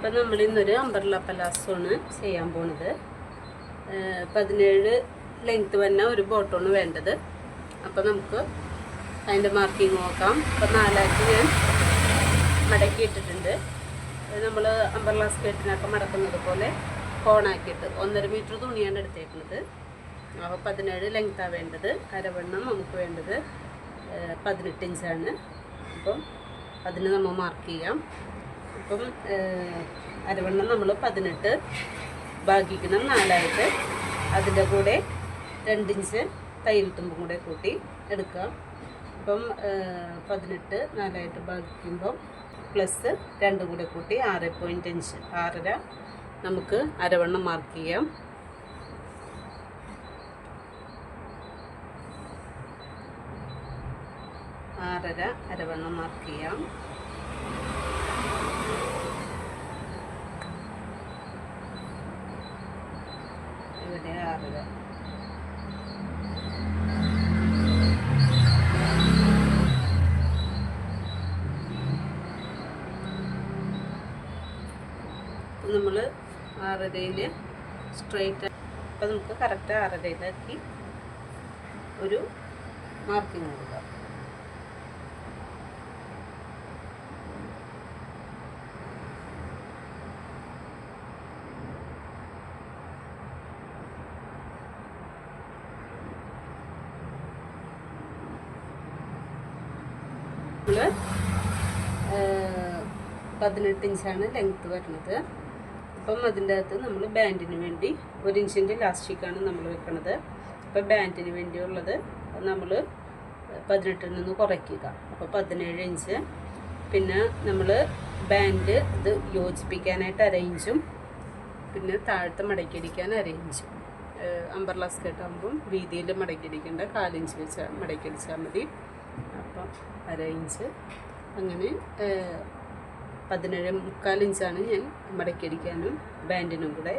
അപ്പം നമ്മൾ ഇന്നൊരു അമ്പർല പലാസോണ് ചെയ്യാൻ പോണത്. പതിനേഴ് ലെങ്ത് വന്ന ഒരു ബോട്ടമാണ് വേണ്ടത്. അപ്പം നമുക്ക് അതിന്റെ മാർക്കിങ് നോക്കാം. അപ്പം നാലാക്കി ഞാൻ മടക്കി ഇട്ടിട്ടുണ്ട്. നമ്മൾ അമ്പർല സ്കേർട്ടിനൊക്കെ മടക്കുന്നത് പോലെ കോണാക്കിയിട്ട് ഒന്നര മീറ്റർ തുണിയാണ് എടുത്തേക്കുന്നത്. അപ്പോൾ പതിനേഴ് ലെങ്ത്താണ് വേണ്ടത്. അരവണ്ണം നമുക്ക് വേണ്ടത് പതിനെട്ട് ഇഞ്ചാണ് അപ്പം അതിന് നമ്മൾ മാർക്ക് ചെയ്യാം. അപ്പം അരവണ്ണം നമ്മൾ പതിനെട്ട് ഭാഗിക്കണം നാലായിട്ട് അതിന്റെ കൂടെ രണ്ടിഞ്ച് തയ്യൽ തുമ്പും കൂടെ കൂട്ടി എടുക്കാം അപ്പം പതിനെട്ട് നാലായിട്ട് ഭാഗിക്കുമ്പം പ്ലസ് രണ്ടും കൂടെ കൂട്ടി ആറ് പോയിന്റ് അഞ്ച് ആറര നമുക്ക് അരവണ്ണം മാർക്ക് ചെയ്യാം. ആറര അരവണ്ണം മാർക്ക് ചെയ്യാം ഇവിടെ ആറര നമ്മൾ ആറരയിൽ സ്ട്രെയിറ്റ് അപ്പോൾ നമുക്ക് കറക്റ്റ് ആറരയിലാക്കി ഒരു മാർക്കിങ് കൊടുക്കാം. പതിനെട്ട് ഇഞ്ചാണ് ലെങ്ത്ത് വരുന്നത്. അപ്പം അതിന്റെ അകത്ത് നമ്മൾ ബാൻഡിന് വേണ്ടി ഒരു ഇഞ്ചിന്റെ ലാസ്റ്റിക്കാണ് നമ്മൾ വെക്കുന്നത് അപ്പം ബാൻഡിന് വേണ്ടിയുള്ളത് നമ്മൾ പതിനെട്ടിൽ നിന്ന് കുറയ്ക്കുക. അപ്പോൾ പതിനേഴ് ഇഞ്ച്. പിന്നെ നമ്മൾ ബാൻഡ് ഇത് യോജിപ്പിക്കാനായിട്ട് അരയിഞ്ചും പിന്നെ താഴത്തെ മടക്കിയിരിക്കാൻ അരയിഞ്ചും അമ്പർലാസ് ആകുമ്പം വീതിയിൽ മടക്കിയിരിക്കേണ്ട കാലിഞ്ച് വെച്ച് മടക്കിയടിച്ചാൽ മതി. അപ്പം അരയിഞ്ച് അങ്ങനെ പതിനേഴ് മുക്കാൽ ഇഞ്ചാണ് ഞാൻ മടക്കിയടിക്കാനും ബാൻഡിനും കൂടെ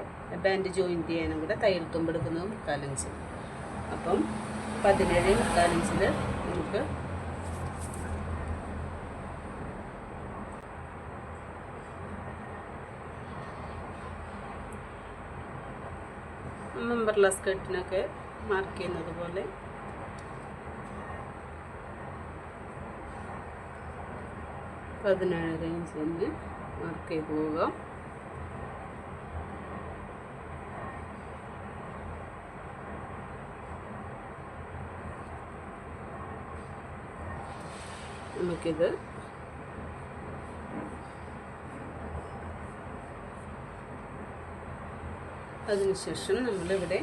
ബാൻഡ് ജോയിന്റ് ചെയ്യാനും കൂടെ തയ്യൽ തുമ്പെടുക്കുന്നത് മുക്കാൽ ഇഞ്ച്. അപ്പം പതിനേഴ് മുക്കാൽ ഇഞ്ചിൽ നമുക്ക് ലാസ് സ്കേർട്ടിനൊക്കെ മാർക്ക് ചെയ്യുന്നത് പോലെ പതിനേഴര ഇഞ്ച് തന്നെ മാർക്ക് ചെയ്ത് പോകാം. നമുക്കിത് അതിനുശേഷം നമ്മളിവിടെ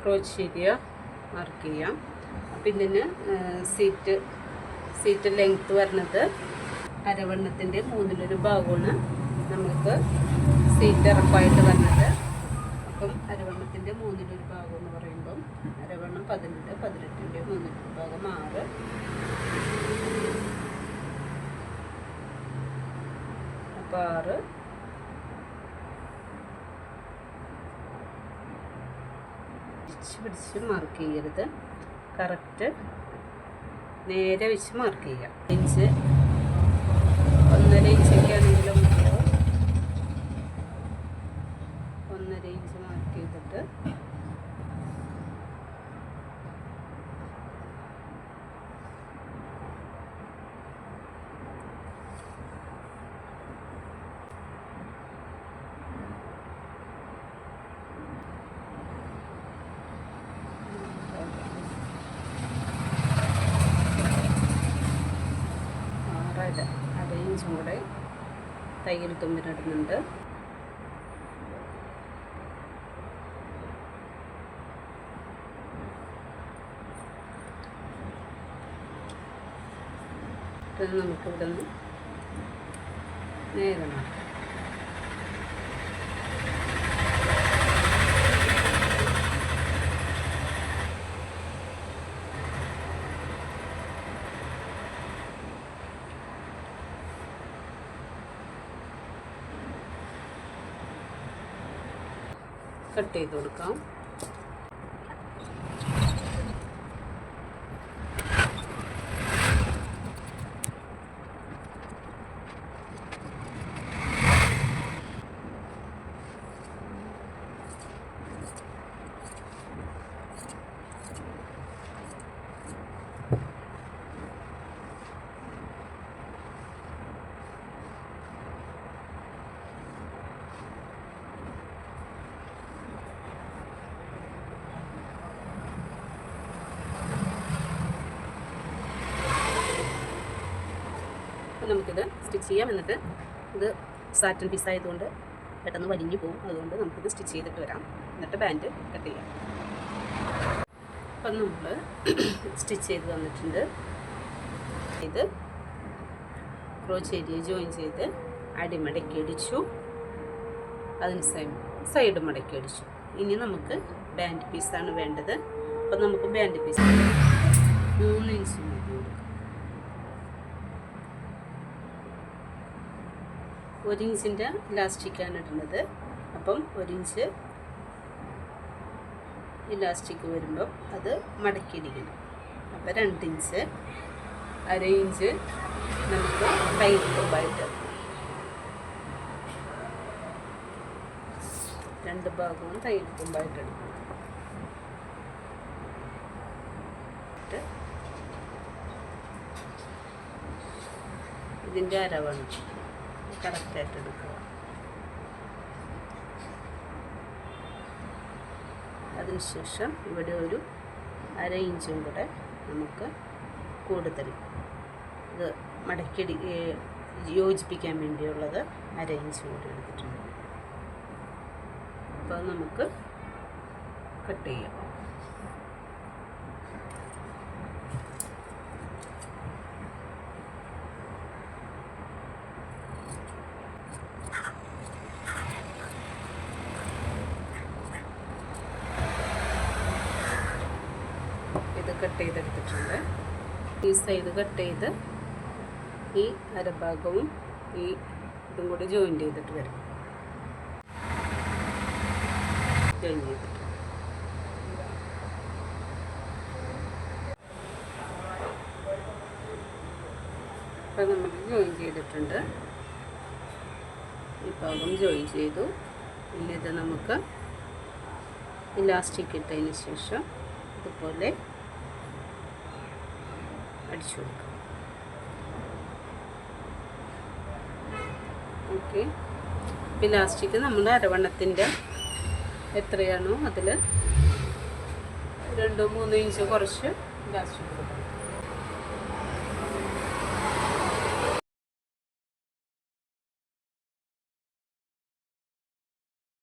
ക്രോച്ച് ഏരിയ മാർക്ക് ചെയ്യാം. അപ്പം ഇതിന് സീറ്റ് സീറ്റ് ലെങ്ത്ത് വരുന്നത് അരവണ്ണത്തിന്റെ മൂന്നിലൊരു ഭാഗമാണ് നമുക്ക് സീറ്റ് ഇറപ്പായിട്ട് വരുന്നത്. അപ്പം അരവണ്ണത്തിന്റെ മൂന്നിലൊരു ഭാഗം എന്ന് പറയുമ്പം അരവണ്ണം പതിനെട്ട് പതിനെട്ടിന്റെ മൂന്നിലൊരു ഭാഗം ആറ്. അപ്പം ആറ്. പിടിച്ച് പിടിച്ച് മാർക്ക് ചെയ്യരുത്. കറക്റ്റ് നേരെ വെച്ച് മാർക്ക് ചെയ്യാം ഇഞ്ച് ഒന്നര ഇഞ്ചൊക്കെ ആണെങ്കിലും മതിയാവും ഒന്നര ഇഞ്ച് മാർക്ക് ചെയ്തിട്ട് ആറര അര ഇഞ്ചും കൂടെ തയ്യൽ തുമ്പിനിടുന്നുണ്ട്. നമുക്കിവിടെ നിന്ന് നേരെ മാറ്റാം കട്ട് ചെയ്ത് കൊടുക്കാം. നമുക്കിത് സ്റ്റിച്ച് ചെയ്യാം. എന്നിട്ട് ഇത് സാറ്റൻ പീസ് ആയതുകൊണ്ട് പെട്ടെന്ന് വലിഞ്ഞു പോകും. അതുകൊണ്ട് നമുക്കിത് സ്റ്റിച്ച് ചെയ്തിട്ട് വരാം. എന്നിട്ട് ബാൻഡ് കട്ട് ചെയ്യാം. അപ്പം നമ്മൾ സ്റ്റിച്ച് ചെയ്ത് വന്നിട്ടുണ്ട്. ഇത് ക്രോച്ച് ഏരിയ ജോയിൻ ചെയ്ത് അടിമടക്കി അടിച്ചു. അതിന് സൈഡ് മടക്കി അടിച്ചു. ഇനി നമുക്ക് ബാൻഡ് പീസാണ് വേണ്ടത്. അപ്പം നമുക്ക് ബാൻഡ് പീസ് മൂന്ന് ഇഞ്ച് മതി കൊടുക്കാം ഒരു ഇഞ്ചിന്റെ ഇലാസ്റ്റിക്കാണ് ഇടുന്നത്. അപ്പം ഒരു ഇഞ്ച് ഇലാസ്റ്റിക് വരുമ്പം അത് മടക്കിയിരിക്കണം. അപ്പോൾ രണ്ട് ഇഞ്ച് അര ഇഞ്ച് നമുക്ക് കൈക്കുമ്പായിട്ട് രണ്ട് ഭാഗവും തയ്യൽക്കുമ്പായിട്ട് എടുക്കണം. എന്നിട്ട് ഇതിന്റെ അരവണ് കറക്റ്റായിട്ട് എടുക്കുക. അതിനുശേഷം ഇവിടെ ഒരു അര ഇഞ്ചും കൂടെ നമുക്ക് കൂടുതൽ ഇത് മടക്കിടി യോജിപ്പിക്കാൻ വേണ്ടിയുള്ളത് അര ഇഞ്ചും കൂടി എടുത്തിട്ടുണ്ട്. അപ്പോൾ നമുക്ക് കട്ട് ചെയ്യാം. ഇത് കട്ട് ചെയ്തെടുത്തിട്ടുണ്ട്. ഈ സൈഡ് കട്ട് ചെയ്ത് ഈ അരഭാഗവും ഈ ഇതും കൂടി ജോയിൻ ചെയ്തിട്ട് വരും. ജോയിൻ ചെയ്തിട്ട്. ഇപ്പം നമ്മൾ ജോയിൻ ചെയ്തിട്ടുണ്ട്. ഈ ഭാഗം ജോയിൻ ചെയ്തു. ഇനി ഇത് നമുക്ക് ഇലാസ്റ്റിക് ഇട്ടതിന് ശേഷം ഇതുപോലെ അടിച്ചു കൊടുക്കാം. ഓക്കെ. ഇലാസ്റ്റിക് നമ്മുടെ അരവണ്ണത്തിന്റെ എത്രയാണോ അതിൽ രണ്ടോ മൂന്നോ ഇഞ്ച് കുറച്ച് ലാസ്റ്റിക്ക്